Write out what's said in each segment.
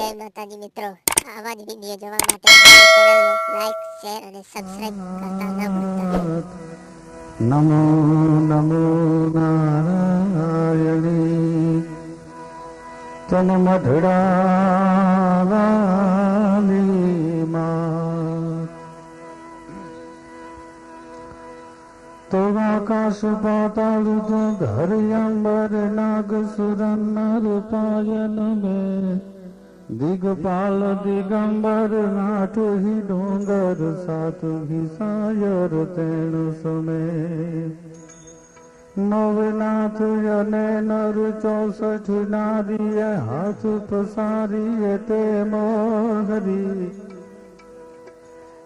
જય માતાજી મિત્રો. આવા જ વીડિયો જોવા માટે ચેનલને લાઈક શેર અને સબસ્ક્રાઇબ કરતા ન નમો નમો નારાયણી. તન મઢડાવાની તો આકાશ પાતાળ તો નાગ સુર નર મેં. દિગપાલ દિગંબર નાઠ હિ ડોંગર સાત ભીસાયર સાયર તેણ સમે નવનાથ અને નર ચોસઠ નારીએ હાથ પસારીએ તે મોહરી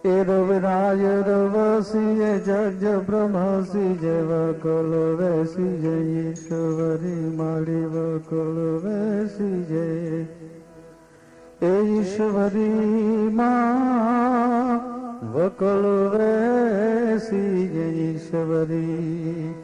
એ રવિરાય રવસીએ જજ બ્રહ્મસી જય વકલ વેસી જય ઈશ્વરી માળી વકલ વેસી જય ઈશ્વરી માં વકલ વેસી ઈશ્વરી.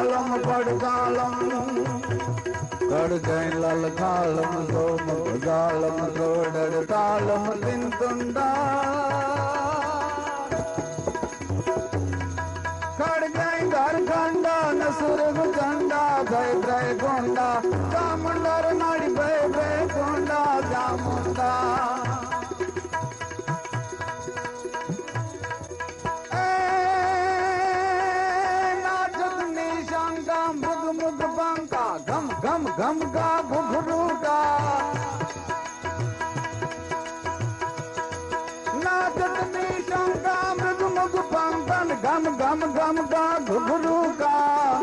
બટાળમ પડગાળમ કડ જૈન લલ ખાલમ સોમ ગાલમ ગોડડ તાલમ તિંતુંડા ગમ ગમ हो કા ઘુઘરુકા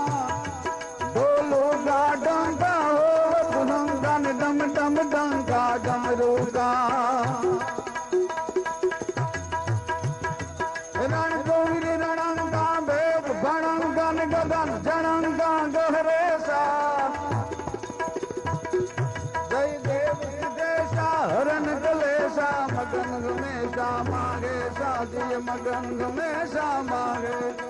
ડોલો ગા ડંકા હો પુનંગન ડમ ડમ ડંકા ડમરુકા રણ ગૌરી રણંગા, ભેદ ભણંગન, ગગન જણંગા ગહરેસા જય દેવ વિદેશા, હરણ કલેશા, મગન ગમેશા માગે સાજીય મગન ગમેશા માગે.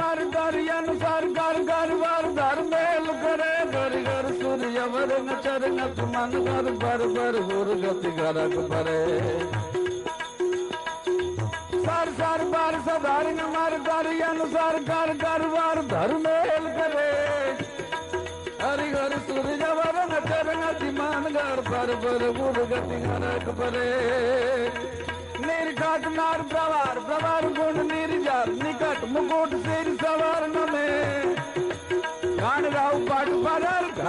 મર દરિય અનુસાર ઘર ઘર વર ધર મેલ કરે ઘર ઘર સૂર્ય વર નચર નત મન ઘર ભર ભર હુર ગતિ ઘરક ભરે સર સર બાર સદાર મર કરી અનુસાર ઘર ઘર વાર ધર મેલ કરે હરિ ઘર સૂર્ય વર નચર નત મન ઘર ભર ભર હુર ગતિ ઘરક ભરે નિર્ઘાટ નાર પ્રવાર પ્રવાર ગુણ નિર્જર નિકટ મુકુટ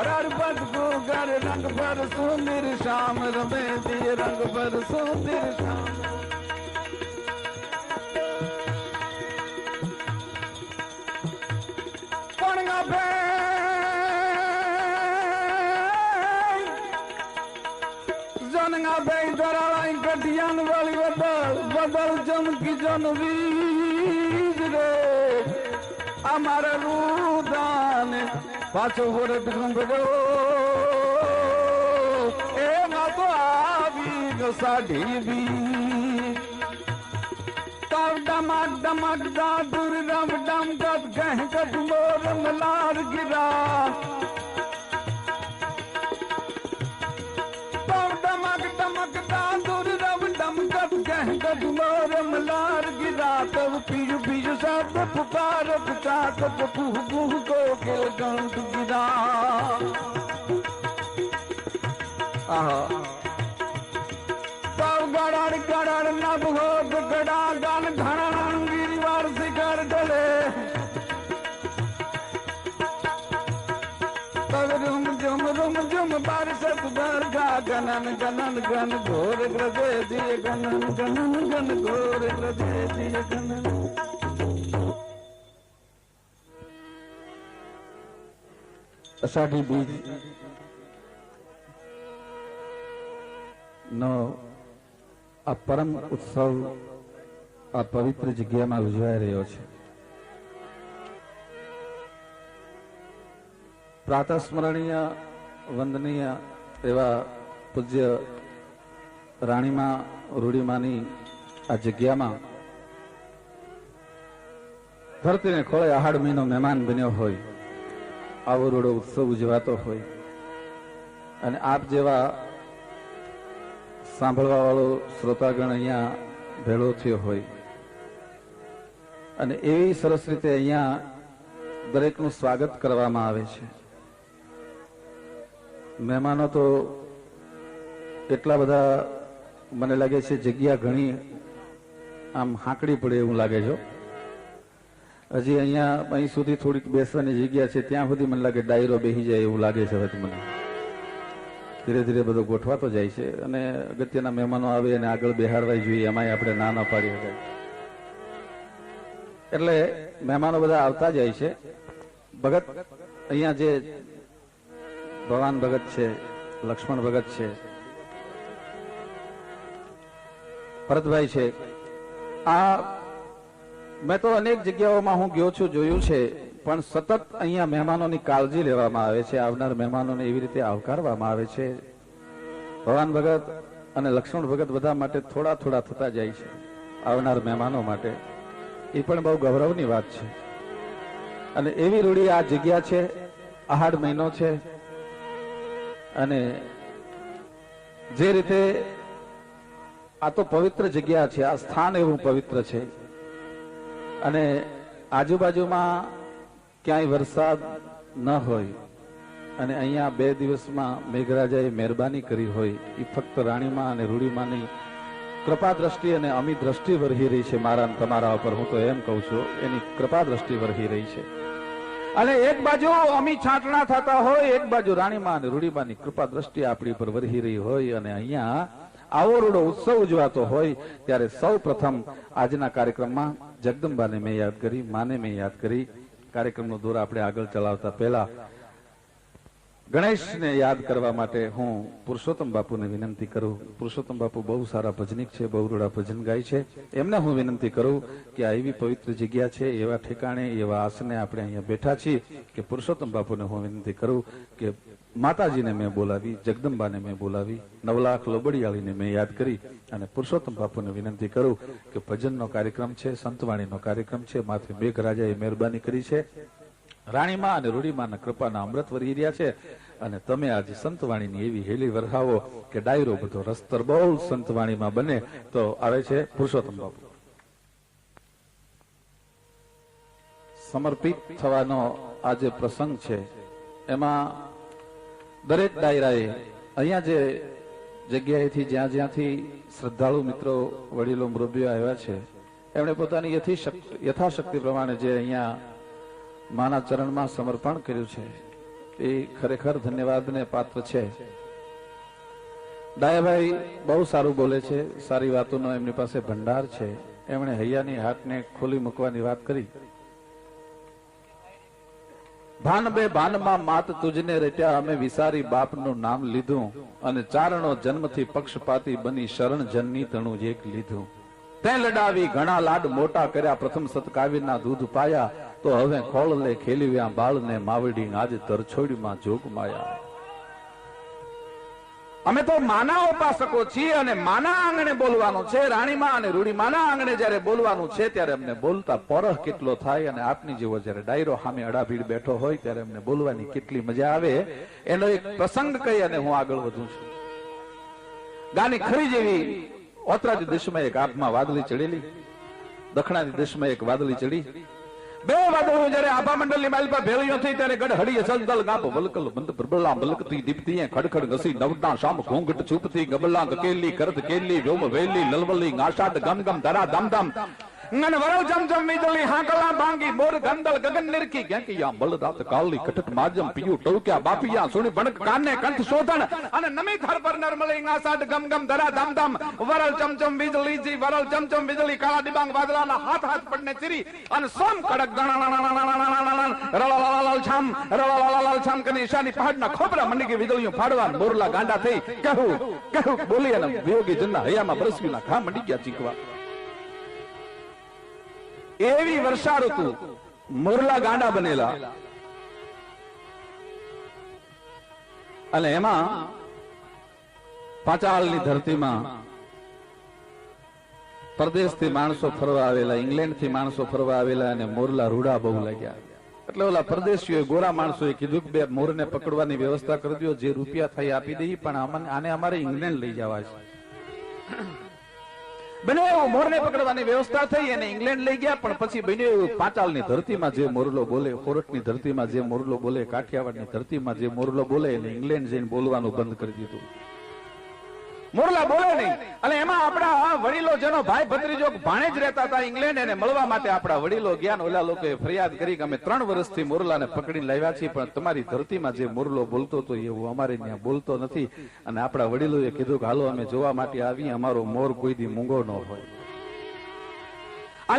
પરર ઘરર પદ ગુગર રંગ પર સુંદર શામ રમે દિય રંગ પર સુંદર શામ પણગા ભે જનગા બે દરાળા કટિયાન વાળી વડલ વાદળ ચમકી જન વીજ રે અમારા રુદાન પાછો વરત ભગો એમાં તો આવી ગ સાઢી બી ડમક ડમાક દાદુર રમ ડમ ગદ ગહ ગદ મોર મલાર ગિરા. ગદ ગહ ગદ મોર મલાર ગિરા તવ પીજુ પીજુ સાત પુકાર પુચાત પુહ પુહ કો કેલ ગંધ ગિરા. આહા. તાવ ગડાડ ગડાડ નભ હો ગડા ગાન ઘણા તવ રૂમ જમ રૂમ જુમ બારસત ગા ગનન ગનન ગન ઘોર ગ્રજે દિય ગનન ગનન ગન ઘોર ગ્રજે દિય ગનન અષાઢી બીજ નો, આ પરમ ઉત્સવ, આ પવિત્ર જગ્યામાં ઉજવાઈ રહ્યો છે. પ્રાતસ્મરણીય, વંદનીય એવા પૂજ્ય રાણીમાં રૂઢિમાની આ જગ્યામાં ધરતીને ખોળે આહાડ મહેમાન બન્યો હોય, આવો રૂડો ઉત્સવ ઉજવાતો હોય. અને આપ જેવા સાંભળવા વાળો શ્રોતાગણ અહીંયા ભેળો થયો હોય. અને એવી સરસ રીતે અહીંયા દરેકનું સ્વાગત કરવામાં આવે છે. મહેમાનો તો એટલા બધા મને લાગે છે જગ્યા ઘણી આમ હાંકડી પડે એવું લાગે છે. હજી અહીંયા અહીં સુધી થોડીક બેસવાની જગ્યા છે, ત્યાં સુધી મને લાગે ડાયરો બેસી જાય એવું લાગે છે હવે મને. ધીરે ધીરે બધો ગોઠવાતો જાય છે અને અગત્યના મહેમાનો આવે અને આગળ બેહાડવાય જોઈએ, એમાંય આપણે ના ના પાડી શકાય. એટલે મહેમાનો બધા આવતા જાય છે. ભગત, અહીંયા જે ભવાન ભગત છે, લક્ષ્મણ ભગત છે, ભરતભાઈ છે. આ મેં તો અનેક જગ્યાઓમાં હું ગયો છું, જોયું છે, પણ સતત અહીંયા મહેમાનોની કાળજી લેવામાં આવે છે, આવનાર મહેમાનોને એવી રીતે આવકારવામાં આવે છે. ભગવાન ભગત અને લક્ષ્મણ ભગત બધા માટે થોડા થોડા થતા જાય છે, આવનાર મહેમાનો માટે. એ પણ બહુ ગૌરવની વાત છે. અને એવી રૂડી આ જગ્યા છે આહાડ મહિનો છે અને જે રીતે આ તો પવિત્ર જગ્યા છે, આ સ્થાન એવું પવિત્ર છે. અને આજુબાજુમાં ક્યાંય વરસાદ ન હોય અને અહીંયા બે દિવસમાં મેઘરાજાએ મહેરબાની કરી હોય એ ફક્ત રાણીમાં અને રૂડીમાંની કૃપા દ્રષ્ટિ અને અમી દ્રષ્ટિ વરહી રહી છે મારા તમારા ઉપર. હું તો એમ કહું છું, એની કૃપા દ્રષ્ટિ વરહી રહી છે. અને એક બાજુ અમી છાંટણા થતા હોય, એક બાજુ રાણીમાં અને રૂડીમાની કૃપા દ્રષ્ટિ આપણી ઉપર વરહી રહી હોય અને અહીંયા આવો રૂડો ઉત્સવ ઉજવાતો હોય, ત્યારે સૌ પ્રથમ આજના કાર્યક્રમમાં જગદંબાને મેં યાદ કરી, માને મેં યાદ કરી. કાર્યક્રમનો દોર આપણે આગળ ચલાવતા પહેલા ગણેશને યાદ કરવા માટે હું પુરુષોત્તમ બાપુને વિનંતી કરું. પુરુષોત્તમ બાપુ બહુ સારા ભજનિક છે, બહુ રૂડા ભજન ગાય છે. એમને હું વિનંતી કરું કે આ એવી પવિત્ર જગ્યા છે, એવા ઠેકાણે, એવા આસને આપણે અહીંયા બેઠા છીએ કે પુરુષોત્તમ બાપુને હું વિનંતી કરું કે માતાજીને મેં બોલાવી, જગદંબાને મેં બોલાવી, નવલાખ લોબડિયાળીને મેં યાદ કરી અને પુરુષોત્તમ બાપુને વિનંતી કરું કે ભજનનો કાર્યક્રમ છે, સંતવાણીનો કાર્યક્રમ છે, માથે મેઘરાજાએ મહેરબાની કરી છે. રાણીમાં અને રૂડીમાંના કૃપાના અમૃત વરી રહ્યા છે. અને તમે આજે સંતવાણીની એવી હેલી વરહાવો કે ડાયરો બધો રસ્તર બહુ સંતવાણીમાં બને તો આવે છે પુરુષોત્તમ બાપુ. સમર્પિત થવાનો આ જે પ્રસંગ છે, એમાં દરેક ડાયરાએ અહીંયા જે જગ્યાએથી જ્યાં જ્યાંથી શ્રદ્ધાળુ મિત્રો, વડીલો મૃબ્યો આવ્યા છે, એમણે પોતાની યથીશક- યથાશક્તિ પ્રમાણે જે અહીંયા માના ચરણમાં સમર્પણ કર્યું છે. એ ખરેખર ધન્યવાદને પાત્ર છે. ડાયાભાઈ બહુ સારું બોલે છે, સારી વાતોનો એમની પાસે ભંડાર છે. એમણે હૈયાની હાથને ખોલી મૂકવાની વાત કરી. ભાન બે ભાનમાં માત તુજને રેટ્યા, અમે વિસારી બાપનું નામ લીધું અને ચારણો જન્મથી પક્ષપાતી બની શરણ જનની તણું એક લીધું. તે લડાવી ઘણા લાડ મોટા કર્યા, પ્રથમ સતકાવીના દૂધ પાયા તો હવે ખોળ લે ખેલીવ્યા બાળને માવડી આજ તરછોડીમાં જોગ માયા અમે તો માના ઉપાસકો છીએ અને માના આંગણે બોલવાનું છે, રાણીમાં અને રૂડીમાના આંગણે જયારે બોલવાનું છે ત્યારે અમને બોલતા પરહ કેટલો થાય અને આપની જેવો જયારે ડાયરો સામે અડાભીડ બેઠો હોય ત્યારે અમને બોલવાની કેટલી મજા આવે, એનો એક પ્રસંગ કહી અને હું આગળ વધું છું. ગાની ખરી જેવી ઓતરાજી દેશમાં એક આંખમાં વાદળી ચડેલી દક્ષિણાની દેશમાં એક વાદળી ચડી. બે વાદળો જ્યારે આભા મંડળની માલ પર ભેળીઓ થઈ ત્યારે ગઢ હડી સલદલ ગાપ વલકલ મંદ પ્રબલા મલકતી દીપતી ખડખડ ઘસી નવડા શામ ઘોંઘટ છુપતી ગબલા ગકેલી કરત કેલી, વ્યોમ વેલી, લલવલી ગાશાટ ગમ ગમ ધરા દમ દમ ನನ್ ವರವ್ ಜಮ್ ಜಮ್ ಮಿದಲಿ ಹಾಕಲ ಬಾಂಗಿ ಮೋರ್ ಗಂದಲ್ ಗಗನ್ ನಿರ್ಕಿ ಗ್ಯಾಂಕಿಯ ಮಲ್ಲದಾತ ಕಾಲಿ ಕಟಟ್ ಮಾಜಂ ಪಿಯು ಟೌಕ್ಯ ಬಾಪಿಯ ಸುಣಿ ಬಣಕ್ ಕಾನ್ನೆ ಕಂಠ ಶೋಧಣ ಅನ ನಮಿ ಧರ್ પર નર્મલે ઇંગા સાટ ગમ ગમ ધરા ધમ ધમ વરલ ચમચમ વીજળી જી વરલ ચમચમ વીજળી કાળા ડિબાંગ વાદળાના હાથ હાથ પડને ચીરી અને સોમ કડક રળાલાલાલ છમ રળાલાલાલ છમ કે નિશાની પહાડના ખોબરા મંડી કે વીજળીઓ ફાડવા મોરલા ગાંડા થઈ કહું કહું બોલી અને વિયોગી જન્ના હૈયામાં બરસવીના ઘા મંડી ગયા ચીકવા એવી વર્ષા ઋતુ મોરલા ગાંડા બનેલા. અને એમાં પાચાળની ધરતીમાં પરદેશથી માણસો ફરવા આવેલા, ઇંગ્લેન્ડથી માણસો ફરવા આવેલા અને મોરલા રૂડા બહુ લાગ્યા. એટલે ઓલા પરદેશીઓએ ગોરા માણસોએ કીધું કે બે મોરને પકડવાની વ્યવસ્થા કરી દો જે રૂપિયા થઈ આપી દઈએ પણ આને અમારે ઇંગ્લેન્ડ લઈ જવા છે. બને મોરને પકડવાની વ્યવસ્થા થઈ અને ઇંગ્લેન્ડ લઈ ગયા, પણ પછી એવું પાંચાળની ધરતીમાં જે મોરલો બોલે કોરટની ધરતીમાં જે મોરલો બોલે, કાઠિયાવાડની ધરતીમાં જે મોરલો બોલે એને ઇંગ્લેન્ડ જઈને બોલવાનું બંધ કરી દીધું. મોરલા બોલે નહીં. અને એમાં આપણા વડીલો જેનો ભાઈ ભત્રીજો ભાણે જ રહેતા હતા ઇંગ્લેન્ડ એને મળવા માટે આપણા વડીલો ગયા ઓલા લોકોએ ફરિયાદ કરી કે અમે ત્રણ વર્ષથી મોરલાને પકડીને લાવ્યા છીએ, પણ તમારી ધરતીમાં જે મોરલો બોલતો હતો એવું અમારે ત્યાં બોલતો નથી. અને આપણા વડીલોએ કીધું કે, હાલો, અમે જોવા માટે આવીએ, અમારો મોર કોઈ દી મૂંગો ન હોય.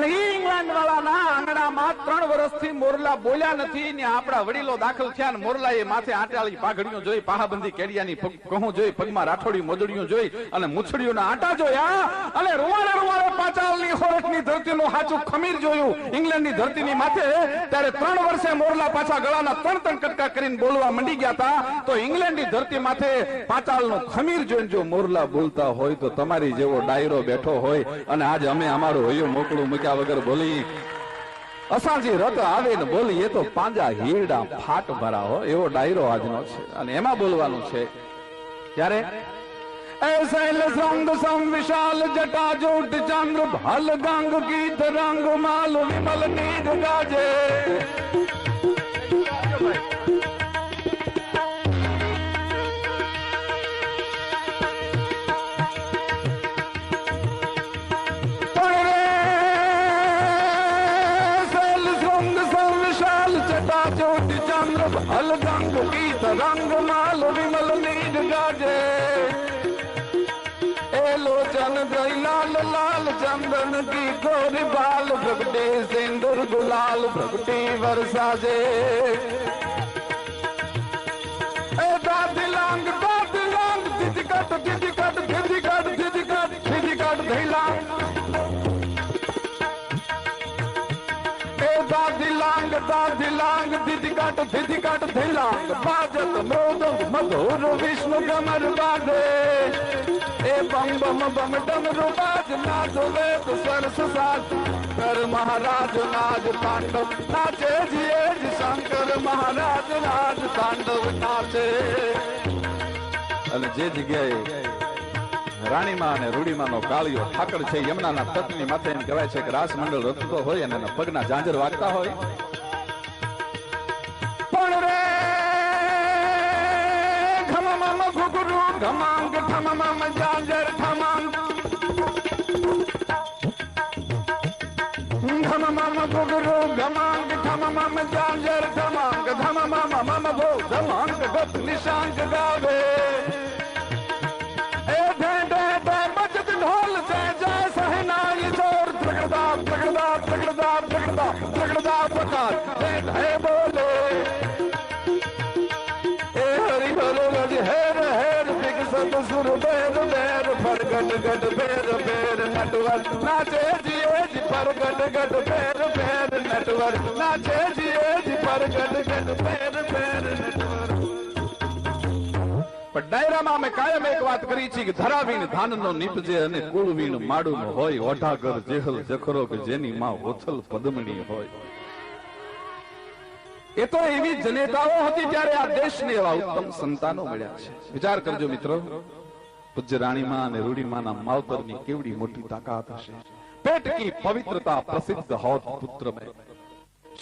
ઈ ઇંગ્લેન્ડ વાળાના આંગણામાં ત્રણ વર્ષથી મોરલા બોલ્યા નથી ને આપણા વડીલો દાખલ થયા ને એ માથે આટાળી પાઘડીઓ જોઈ, પાહાબંધી કેડિયાની કહું જોઈ, પગમાં રાઠોડી મોદડીઓ જોઈ અને મૂછડીઓના આટા જોયા અને રૂવાડે રૂવાડે પાચાલની ખોરટની ધરતીનું સાચું ખમીર જોયું. ઇંગ્લેન્ડની ધરતીની માથે ત્યારે ત્રણ વર્ષે મોરલા પાછા ગળાના ત્રણ ત્રણ કટકા કરીને બોલવા મંડી ગયા હતા. તો ઇંગ્લેન્ડની ધરતી માથે પાચાલનું ખમીર જોઈને જો મોરલા બોલતા હોય તો તમારી જેવો ડાયરો બેઠો હોય અને આજે અમે અમારું હૈયું મોકળું શીખ્યા વગર બોલી. અસાજી રત આવે ને બોલી તો પાંજા હીરડા ફાટ ભરા હો. એવો ડાયરો આજનો છે. અને એમાં બોલવાનું છે ત્યારે સંગ સમ વિશાલ જટા જોટ ચંદ્ર ભલ ગંગ ગીત રંગ માલ વિમલ નીર ગાજે. ચંદન કી કોરી બાલ પ્રગટી સિંદુર ગુલાલ પ્રગટી વરસાજે એ દાદી લાંગ દાદી લાંગ ધીધકટ ધીધકટ ધીધકટ ધીધકટ ધીધકટ ધીલા એ દાદી લાંગ દાદી લાંગ ધીધકટ ધીધકટ ધીલા બાજત મૃદંગ મધુર વિષ્ણુ કમર બાજે એ બમ બમ બમ ડમ રૂબાજ ના જોવે તો સરસ સાજ કર મહારાજ નાજ પાંડવ નાચે જીએ જ શંકર મહારાજ નાજ પાંડવ નાચે. અને જે જગ્યાએ રાણીમાં અને રૂડીમાંનો કાળિયો ઠાકર છે, યમુનાના પત્ની માથે એમ કહેવાય છે કે રાસ મંડળ રમતો હોય અને એના પગના જાંજર વાગતા હોય. ઘુઘરુ ઘમાંગ ઠમમમ જાંજર ઠમાંગ ભોગરો ગમાંગ ઠમ મમ જાંજર ઠમાંગ ધમમમ મમ ભો ધમાંગ ગત નિશાંગ ગાવે પર ગટ ગટ ફેર ફેર નટવર નાચે જીએ જી પર ગટ ગટ ફેર ફેર નટવર પણ ડાયરામાં અમે કાયમ એક વાત કરી છે કે ધરાવીને ધાનનો નીપજે અને કુળવીણ માડું હોય, ઓઢાગર, જેહલ, જખરો કે જેની માં ઓથલ પદમણી હોય. એ તો એવી જનેતાઓ હતી ત્યારે આ દેશને એવા ઉત્તમ સંતાનો મળ્યા છે. વિચાર કરજો મિત્રો, પૂજ્ય રાણીમાં અને રૂડીમાના માવતરની કેવડી મોટી તાકાત હશે. પેટ કી પવિત્રતા પ્રસિદ્ધ હોત પુત્ર મેં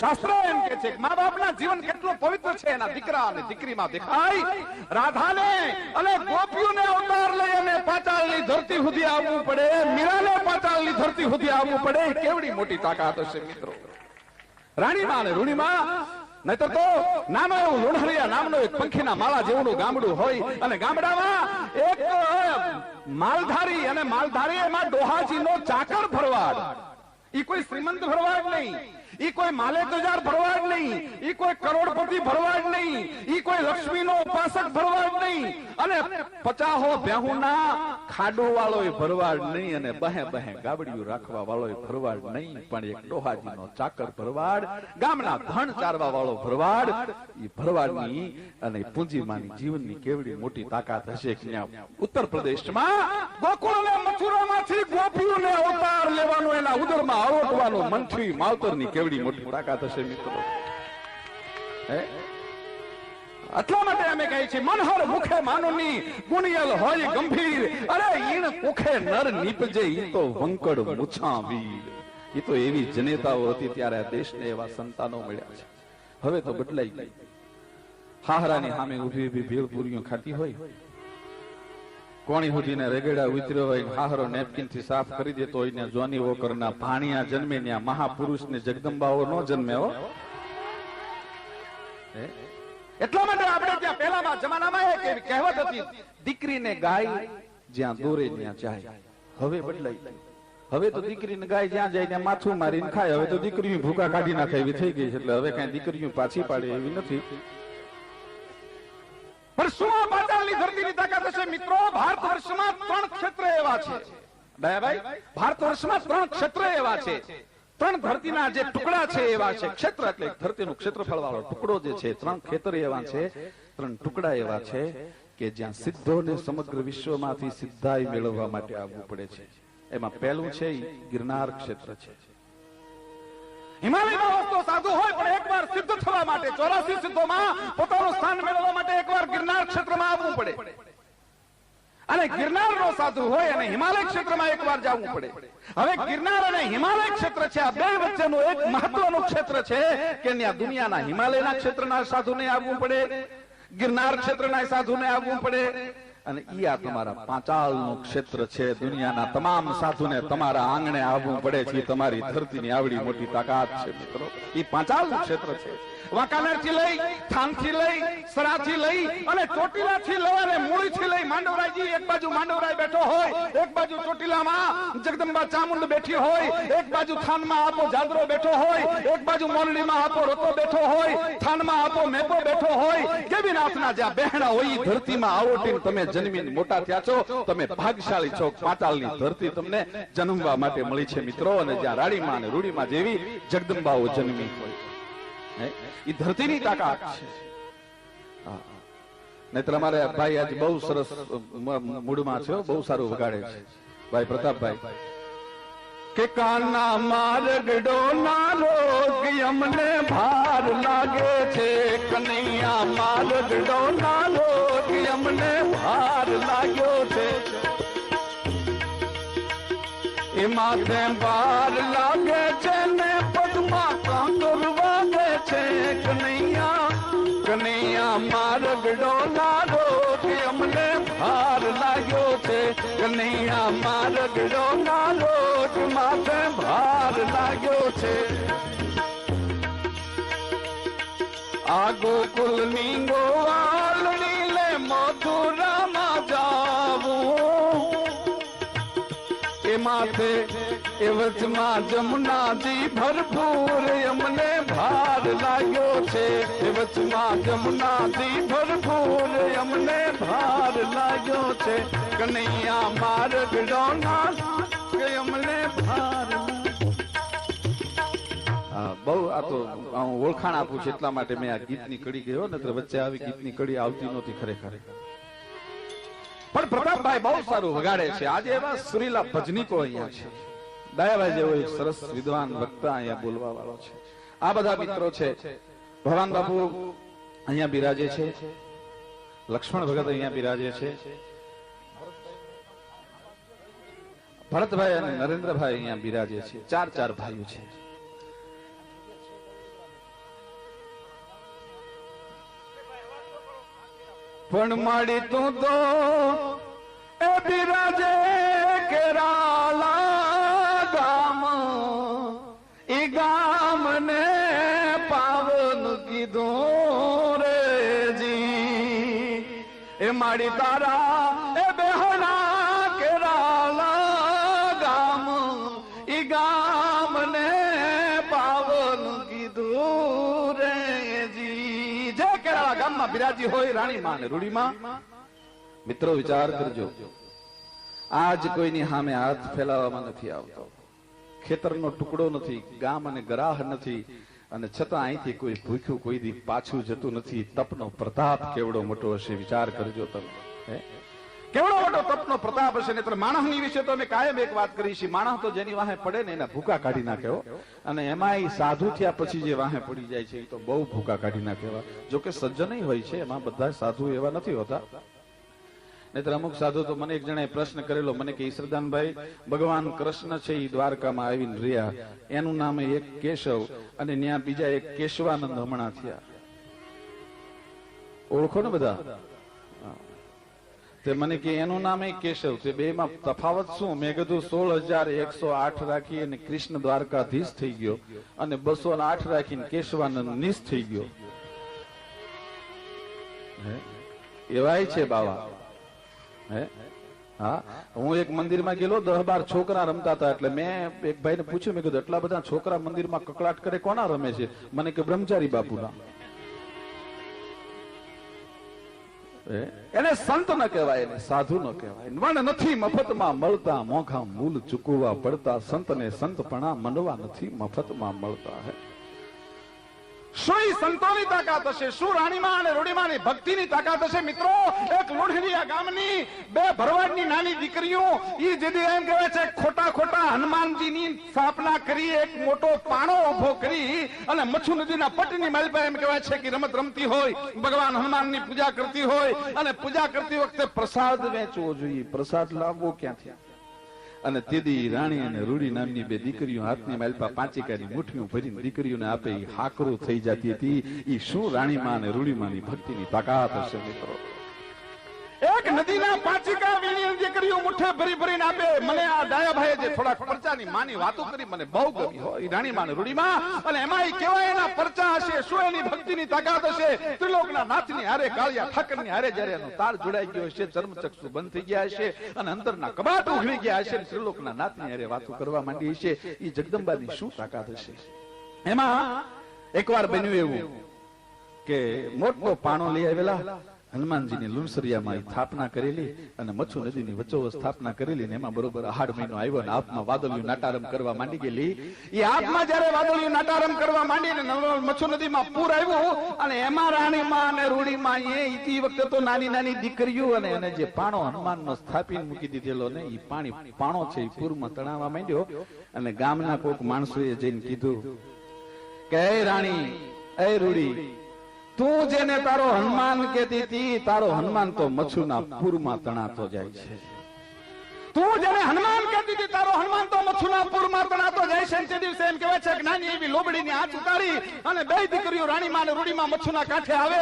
શાસ્ત્ર એમ કે છે મા બાપના જીવન કેટલું પવિત્ર છે, એના દીકરા અને દીકરીમાં દેખાય. રાધાને અને ગોપીઓને અવતાર લઈ અને પાતાળની ધરતી સુધી આવવું પડે. મીરાને પાતાળની ધરતી સુધી આવવું પડે. કેવડી મોટી તાકાત હશે મિત્રો. રાણીમાં અને રૂણીમાં નહીતર તો નાનો એવું લુણહરિયા નામનો એક પંખીના માળા જેવું ગામડું હોય અને ગામડામાં એક માલધારી અને માલધારી એમાં ડોહાજીનો ચાકર ભરવાડ. ઈ કોઈ શ્રીમંત ભરવાડ નહીં. ઈ કોઈ માલિક હજાર ભરવા ભરવાડ નહીં. ઈ કોઈ કરોડપતિ ભરવાડ નહીં. ઈ કોઈ લક્ષ્મીનો ઉપાસક ભરવાડ નહીં. અને પચાહો બેહુના ખાડો વાળો ભરવાડ નહીં અને બહે બહે ગાબડિયું રાખવા વાળો ભરવાડ નહીં. પણ એક ડોહાજીનો ચાકર ભરવાડ, ગામના ધન ચારવા વાળો ભરવાડ, ઈ ભરવાડની અને પૂંજીમાની જીવનની કેવડી મોટી તાકાત હશે કે ઉત્તર પ્રદેશમાં ગોકુળ અને મથુરામાંથી ગોપીઓને અવતાર લેવાનો, એના ઉદરમાં આરોટવાનો મંથરી માવતરની કેવડી મોટી તાકાત હશે મિત્રો. એટલા માટે અમે કહે છે મનહર મુખે માનુની ગુણિયલ હોય ગંભીર. અરે, ઈણ મુખે નર નીપજે, ઈ તો વંકડ મુછા વીર તો એવી જનેતાઓ હતી ત્યારે આ દેશને એવા સંતાનો મળ્યા છે. હવે તો બદલાઈ ગઈ. હાહરાની સામે ઊભી ઊભી ભીડ પૂરીઓ ખાતી હોય. કોણી સુધીને રેગેડા ઉતર્યો હોય, હાહરો નેપકિનથી સાફ કરી દેતો હોય ને જોની વોકરના ભાણિયા જન્મે ત્યાં મહાપુરુષ ને જગદંબાઓ નો જન્મે એટલા માટે આપણે ત્યાં પહેલામાં જમાનામાં એક એવી કહેવત હતી, દીકરીને ગાય જ્યાં દોરે ત્યાં જાય. હવે બદલાઈ. હવે તો દીકરીને ગાય જ્યાં જાય ત્યાં માથું મારીને ખાય. હવે તો દીકરીઓ ભૂકા કાઢી નાખે એવી થઈ ગઈ છે. એટલે હવે કઈ દીકરીઓ પાછી પાડે એવી નથી. પણ શું આ પાતાળની ધરતીની તાકાત હશે, મિત્રો ભારત વર્ષમાં ત્રણ ક્ષેત્ર એવા છે. ભારત વર્ષમાં ત્રણ ક્ષેત્ર એવા છે. ત્રણ ધરતીના જે ટુકડા છે એવા છે. ક્ષેત્ર એટલે ધરતીનું ક્ષેત્રફળ વાળો ટુકડો જે છે, ત્રણ ખેતર એવા છે, ત્રણ ટુકડા એવા છે કે જ્યાં સિદ્ધોને સમગ્ર વિશ્વમાંથી સિદ્ધાઈ મેળવવા માટે આવવું પડે છે. એમાં પહેલું છે ગિરનાર ક્ષેત્ર છે. હિમાલયમાં વસ્તુ સાધુ હોય પણ એકવાર સિદ્ધ થવા માટે, ચોરાસી સિદ્ધોમાં પોતાનું સ્થાન મેળવવા માટે એકવાર ગિરનાર ક્ષેત્રમાં આવવું પડે. અને ગિરનાર નો સાધુ હોય અને હિમાલય ક્ષેત્રમાં એકવાર જવું પડે. હવે ગિરનાર અને હિમાલય ક્ષેત્ર છે, આ બે વચ્ચેનું એક મહત્વનું ક્ષેત્ર છે કે ત્યાં દુનિયાના હિમાલયના ક્ષેત્રના સાધુને આવવું પડે, ગિરનાર ક્ષેત્રના સાધુને આવવું પડે. અને ઈ આ તમારા પાંચાળનું ક્ષેત્ર છે, દુનિયાના તમામ સાધુને તમારા આંગણે આવવું પડે છે તમારી ધરતીની આવડી મોટી તાકાત છે, મિત્રો. ઈ પાંચાળનું ક્ષેત્ર છે. વાંકાનેરથી લઈ, થાનથી લઈ, સરાથી લઈ અને ચોટીલાથી લઈ અને મૂળીથી લઈ માંડવરાયજી એક બાજુ માંડવરાય બેઠો હોય, એક બાજુ ચોટીલામાં જગદંબા ચામુંડ બેઠી હોય, એક બાજુ થાનમાં આપો જાદરો બેઠો હોય, એક બાજુ મોરલીમાં આપો રતો બેઠો હોય, થાનમાં આપો મેપો બેઠો હોય કેવી નાથના જ્યાં બહેણા હોય ધરતીમાં આવોટીને તમે જન્મીને મોટા થયા છો, તમે ભાગશાળી છો પાતાળની ધરતી તમને જન્મવા માટે મળી છે મિત્રો, અને જ્યાં રાણીમાં અને રૂડીમાં જેવી જગદંબાઓ જન્મી હોય. ઈ ધરતીની તાકાત છે. નહીતર અમારે ભાઈ આજ બહુ સરસ મૂડમાં છે બહુ સારું વગાડે છે. ભાઈ પ્રતાપભાઈ. કે કાના મારગડો ના રોગ અમને ભાર લાગે છે. કનૈયા મારગડો ના રોગ અમને ભાર લાગ્યો છે. એ માથે ભાર લાગે છે. ગોકુલની ગોવાલની લે મથુરામાં જાવું. એ માથે એ વચમાં જમુનાજી ભરપૂર અમને ભાર લાગ્યો છે. એ વચમાં જમુનાજી ભરપૂર અમને ભાર લાગ્યો છે. કનૈયા માર્ગ ડોના અમને ભાર બહુ આ તો ઓળખાણ આપું છું એટલા માટે મેં આ ગીતની કડી ગયો ને વચ્ચે આવી ગીતની કડી આવતી નહોતી ખરેખર. પણ પ્રતાપભાઈ બહુ સારું વગાડે છે. આજે એવા સુરીલા ભજનીકો અહીંયા છે. દયાભાઈ જેવો એક સરસ વિદ્વાન વક્તા અહીંયા બોલવા વાળો છે. આ બધા મિત્રો છે. ભવાન બાપુ અહીંયા બિરાજે છે. લક્ષ્મણ ભગત અહીંયા બિરાજે છે. ભરતભાઈ અને નરેન્દ્રભાઈ અહીંયા બિરાજે છે. ચાર ચાર ભાઈઓ છે. પણ માડી તું તો એ બિરાજે કેરાલા ગામ. ઈ ગામ ને પાવન કીધું રે જી. એ માડી તારા જી ગામમાં બિરાજી હોય રાણી માં ને રૂડીમાં મિત્રો, વિચાર કરજો. આજ કોઈની સામે હાથ ફેલાવવામાં નથી આવતો. ખેતરનો ટુકડો નથી, ગામ અને ગરાહ નથી, અને છતાં અહીંથી કોઈ ભૂખ્યું કોઈ દી પાછું જતું નથી. તપનો પ્રતાપ કેવડો મોટો હશે, વિચાર કરજો તમે? કેવડો મોટો તપનો પ્રતાપ હશે ને? માણસની વિશે તો અમે કાયમ એક વાત કરી છે માણસ તો જેની વાહે પડે ને એના ભૂકા કાઢી નાખ્યો અને એમાં એ સાધુ થયા પછી જે વાહે પડી જાય છે, એ તો બહુ ભૂકા કાઢી નાખેવા જો કે સજ્જન હોય છે, એમાં બધા સાધુ એવા નથી હોતા. નહીતર અમુક સાધુ તો મને એક જણાએ પ્રશ્ન કરેલો, મને કે ઈશ્વરદાનભાઈ ભગવાન કૃષ્ણ છે એ દ્વારકામાં આવીને રહ્યા. એનું નામ એક કેશવ અને ત્યાં બીજા એક કેશવાનંદ હમણાં થયા. ઓળખો ને બધા. તે મને કે, એનું નામ કેશવ. તે બે માં તફાવત શું? મેં કીધું સોળ હજાર એકસો આઠ રાખી અને કૃષ્ણ દ્વારકાધીશ થઈ ગયો અને બસો આઠ રાખીને કેશવાનંદ નિશ થઈ ગયો. એવાય છે બાવા. હે? હા? હું એક મંદિરમાં ગયેલો દસ બાર છોકરા રમતા હતા, એટલે મેં એક ભાઈને પૂછ્યું, મેં કીધું, એટલા બધા છોકરા મંદિરમાં કકડાટ કરે, કોના રમે છે? મને કે, બ્રહ્મચારી બાપુના. એને સંત ન કહેવાય, એને સાધુ ન કહેવાય. વણ નથી મફતમાં મળતા મોખા મૂલ ચૂકવવા પડતા, સંતને સંતપણા મનવા નથી મફતમાં મળતા, હે? શું સંતોની તાકાત હશે. શું રાણીમાં અને રૂડીમાની ભક્તિની તાકાત હશે? મિત્રો, એક લુણહરિયા ગામની બે ભરવાડની નાની દીકરીઓ, ઈ જેદી એમ કહેવાય છે, ખોટા ખોટા હનુમાનજીની સ્થાપના કરી, એક મોટો પાણો ઊભો કરી અને મચ્છુ નદીના પટની માલપા એમ કહેવાય છે કે રમત રમતી હોય, ભગવાન હનુમાનની પૂજા કરતી હોય અને પૂજા કરતી વખતે પ્રસાદ વેચવો જોઈએ. પ્રસાદ લાવવો ક્યાંથી? અને તેદી રાણી અને રૂડી નામની બે દીકરીઓ હાથની માલપા પાંચિકાની મુઠ્ઠીઓ ભરીને દીકરીઓને આપે એ હાકરું થઈ જતી હતી. એ શું રાણીમાં અને રૂડીમાંની ભક્તિની તાકાત હશે મિત્રો? એક નદીના પાંચિકા વીણી દીકરીઓ મુઠ્ઠે ભરી ભરીને આપે. મને આ ડાયાભાઈએ જે થોડાક પરચાની માની વાતો કરી, મને બહુ ગમી હો ઈ રાણીમાં રૂડીમાં અને એમાં કેવા એના પરચા હશે, શું એની ભક્તિની તાકાત હશે? ત્રિલોકના નાથની હારે, કાળિયા ઠાકરની હારે જ્યારે એનો તાર જોડાઈ ગયો હશે, ચર્મચક્ષુ બંધ થઈ ગયા હશે, અને અંતરના કબાટ ઉઘડી ગયા હશે ત્રિલોકના નાથની હારે વાતો કરવા માંડી હશે એ જગદંબાની શું તાકાત હશે? એમાં એકવાર બન્યું એવું કે મોટો પાણો લઈ આવેલા. હનુમાનજીની લુણસરિયામાં સ્થાપના કરેલી અને મચ્છુ નદીની વચ્ચોવચ સ્થાપના કરેલી ને એમાં બરોબર આહાડ મહિનો આવ્યો ને આપમાં વાદળિયું નાટારમ કરવા માંડી ગયેલી. એ આપમાં જયારે વાદળિયું નાટારમ કરવા માંડી ને મચ્છુ નદીમાં પૂર આવ્યું અને એમાં રાણીમાં અને રૂડીમાં એ ઈ વખતે તો નાની નાની દીકરીઓ અને એને જે પાણો હનુમાનનો સ્થાપીને મૂકી દીધેલો ને એ પાણી પાણો છે એ પૂરમાં તણાવવા માંડ્યો અને ગામના કોઈક માણસોએ જઈને કીધું કે, "એ રાણી, એ રૂડી તું જેને તારો હનુમાન કેતી હતી તારો હનુમાન તો મચ્છુના પૂરમાં તણાતો જાય છે. તું જેને હનુમાન કહેતી હતી, તારો હનુમાન તો મથુનાપુરમાં તણાતો જય છે તે દિવસે એમ કહેવાય છે, જ્ઞાની એવી લોબડી લોબડીની આંચ ઉતારી અને બે દીકરીઓ રાણીમાં રૂડી માં મચ્છુના કાંઠે આવે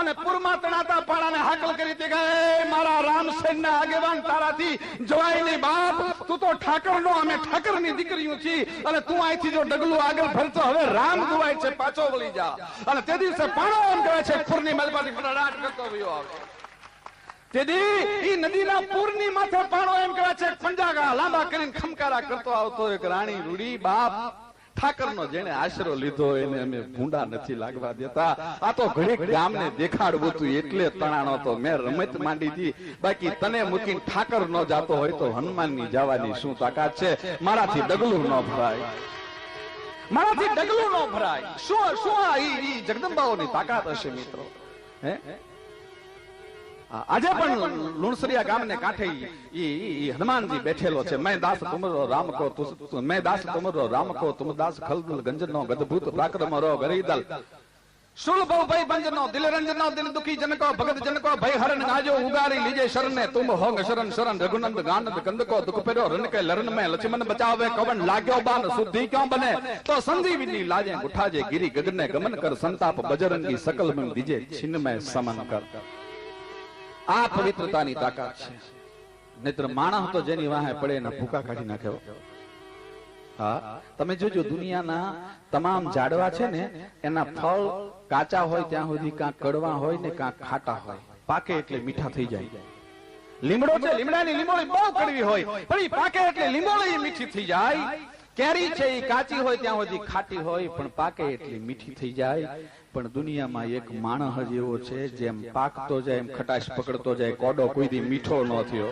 અને પૂરમાં તણાતા પાણાને હાકલ કરી તે ગયે મારા રામસેન ના આગેવાન, તારાથી જવાય નહીં બાપ, તું તો ઠાકરનો, અમે ઠાકરની દીકરીઓ છી અને તું અહીંથી જો ડગલું આગળ ફરતો, હવે રામ દુવાય છે, પાછો વળી જા. અને તે દિવસે પાણો એમ કહેવાય છે ફટાડાટ કરતો વયો આવે. તેથી ઈ નદીના પૂરની માથે પાણો એમ કહેવાય છે, પંજાગા લાંબા કરીને ખમકારા કરતો આવતો એક રાણી રૂડી બાપ. ઠાકરનો જેને આશરો લીધો એને અમે ભૂંડા નથી લાગવા દેતા. આ તો ઘડીક ગામને દેખાડવું તું એટલે તણાણો તો મેં રમત માંડી હતી. બાકી તને મૂકીને ઠાકર ન જાતો હોય તો હનુમાનની જવાની શું તાકાત છે? મારાથી ડગલું ન ભરાય. મારાથી ડગલું ન ભરાય. શું શું આ જગદંબાઓની તાકાત હશે મિત્રો? હે? આજે પણ લુણસરિયા ગામને કાંઠે ઈ હનુમાનજી બેઠેલો છે. મેં દાસ તુમરો રામ કો મેં દાસ તુમરો રામ કો તુમ દાસ ખલદુલ ગંજનો ગદભૂત પ્રાક્રમ રો ગરીદલ. સુલભ ભય ભંજનો દિલ રંજનો દિલ દુખી જનકો, ભગત જનકો ભય હરણ ગાજો, ઉગારી લીજે શરને તુમ હોંગ શરણ શરણ, રઘુનંદ ગાનંદ કંદકો, દુખ પેરો રન કે લરણ મે લક્ષ્મણ બચાવે, કવન લાગ્યો બાન શુદ્ધિ ક્યાં બને? તો સંજીવની લાજે, ગુઠાજે, ગિરી ગગને ગમન કર, સંતાપ બજરંગી સકલ મન દીજે છિન મે સમન કર. આ પવિત્રતાની તાકાત છે. નહીતર માણસ તો જેની વાહે પડે એના ભૂકા કાઢી નાખે હા. તમે જોજો, દુનિયાના તમામ ઝાડવા છે ને, એના ફળ કાચા હોય ત્યાં સુધી કાં કડવા હોય ને કાં ખાટા હોય. પાકે એટલે મીઠા થઈ જાય. લીમડો છે, લીમડાની લીંબોળી બહુ કડવી હોય, પણ એ પાકે એટલે લીંબોળી મીઠી થઈ જાય. કેરી છે એ કાચી હોય ત્યાં સુધી ખાટી હોય, પણ પાકે એટલી મીઠી થઈ જાય. પણ દુનિયામાં એક માણસ એવો છે, જેમ પાકતો જાય, એમ ખટાશ પકડતો જાય, કોડો કોઈ દી મીઠો ન થયો.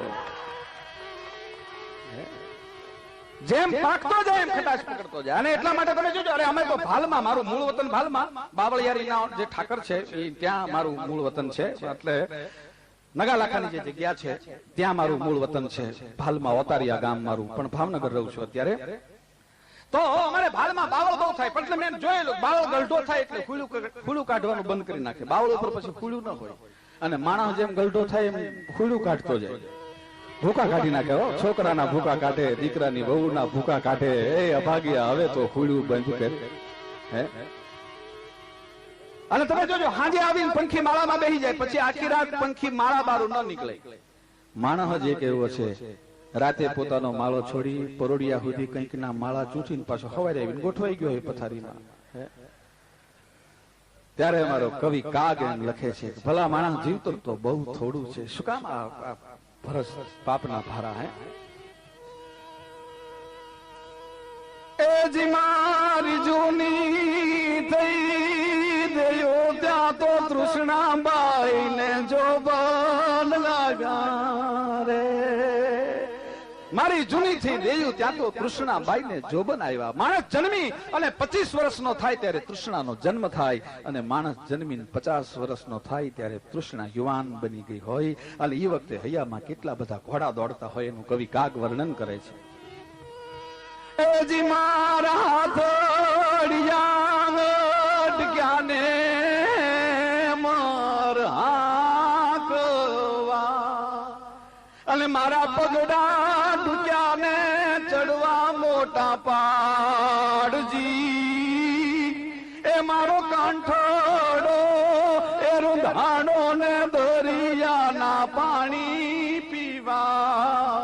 જેમ પાકતો જાય, એમ ખટાશ પકડતો જાય. અને એટલા માટે તમે જોજો, અરે અમે તો ભાલમાં, મારું મૂળ વતન ભાલમાં. બાવળિયારીના જે ઠાકર છે, એ ત્યાં મારું મૂળ વતન છે. એટલે નગાલાખાની જે જગ્યા છે, ત્યાં મારું મૂળ વતન છે. ભાલમાં ઓતારિયા ગામ મારું. પણ ભાવનગર રહું છું અત્યારે. તો અમારે ભાલમાં બાવળ બહુ થાય. પણ એટલે મેં જોયેલું બાવળ ગલઢો થાય એટલે ખુલ્લું ખુલ્લું કાઢવાનું બંધ કરી નાખે. બાવળ ઉપર પછી ખુલ્લું ન હોય. અને માણસ જેમ ગલઢો થાય એમ ખુલ્લું કાઢતો જાય. ભૂકા કાઢી નાખે, હો. છોકરાના ભૂકા કાઢે, દીકરાની વહુના ભૂકા કાઢે. એ અભાગ્યા, હવે તો ખુલ્લું બંધ કરે. હે? અને તમે જોજો, હાજે આવીને પંખી માળામાં બેસી જાય. પછી આખી રાત પંખી માળા બારું ન નીકળે. માણસ જ એક એવો છે. રાતે પોતાનો માળો છોડી પરોડિયા સુધી કંઈક ના માળા ચૂંટીને પાછો હવારે આવીને ગોઠવાઈ ગયો હોય પથારીમાં. ત્યારે અમારો કવિ કાગ એમ લખે છે ભલા માણસ જીવતો તો બહુ થોડું છે. શું કામ આ પાપના ભારા, હે? એ જી મારી જૂની થઈ દેયો ત્યાં તો તૃષ્ણાબાઈ ને જો બાલ લાગા રે મારી જૂની થી દેયું ત્યાં તો કૃષ્ણાબાઈ ને જોબન આવ્યા માણસ જન્મી અને પચીસ વર્ષનો થાય ત્યારે તૃષ્ણાનો જન્મ થાય અને માણસ જન્મીને પચાસ વર્ષનો થાય ત્યારે તૃષ્ણા યુવાન બની ગઈ હોય. અને એ વખતે હૈયામાં કેટલા બધા ઘોડા દોડતા હોય એનું કવિ કાગ વર્ણન કરે છે. મારા મારા પગડા રૂંધાણો ને દરિયાના પાણી પીવા.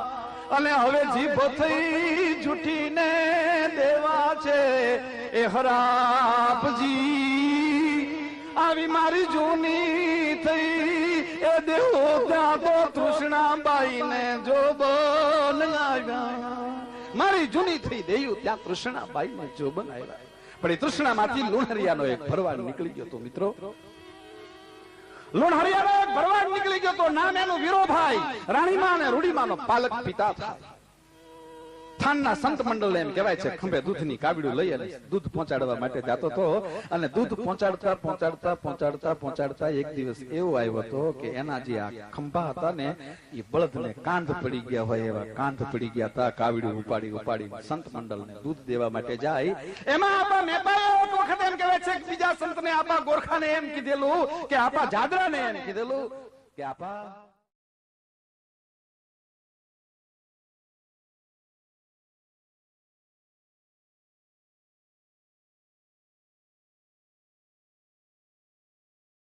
અને હવે જીભ થઈ જૂઠીને દેવા છે એ હરાપજી. આવી મારી જૂની થઈ એ દેવો ત્યાં તો તૃષ્ણાબાઈ ને જો બન મારી જૂની થઈ દેયું ત્યાં કૃષ્ણાબાઈ ને જો બન આવ્યા પણ એ તૃષ્ણામાંથી લુણહરિયાનો એક ભરવાડ નીકળી ગયો તો મિત્રો. લુણહરિયાનો એક ભરવાડ નીકળી ગયો તો નામ એનું વીરોભાઈ રાણીમા અને રૂડીમાનો પાલક પિતા થાય. થાનના સંત મંડળ એમ કહેવાય છે, ખંભે દૂધની કાવડીઓ લઈ અને દૂધ પહોંચાડવા માટે જતો હતો અને દૂધ પહોંચાડતા પહોંચાડતા પહોંચાડતા પહોંચાડતા એક દિવસ એવો આવ્યો હતો કે એના જે આ ખંભા હતા ને, એ બળદને કાંધ પડી ગયા હોય એવા, કાંધ પડી ગયા હતા કાવડીઓ ઉપાડી ઉપાડી સંત મંડળને દૂધ દેવા માટે જાય. એમાં આપા મેપાએ એક વખત એમ કહેવાય છે કે બીજા સંતને આપા ગોરખાને એમ કીધેલું કે આપા જાદરાને એમ કીધેલું કે આપા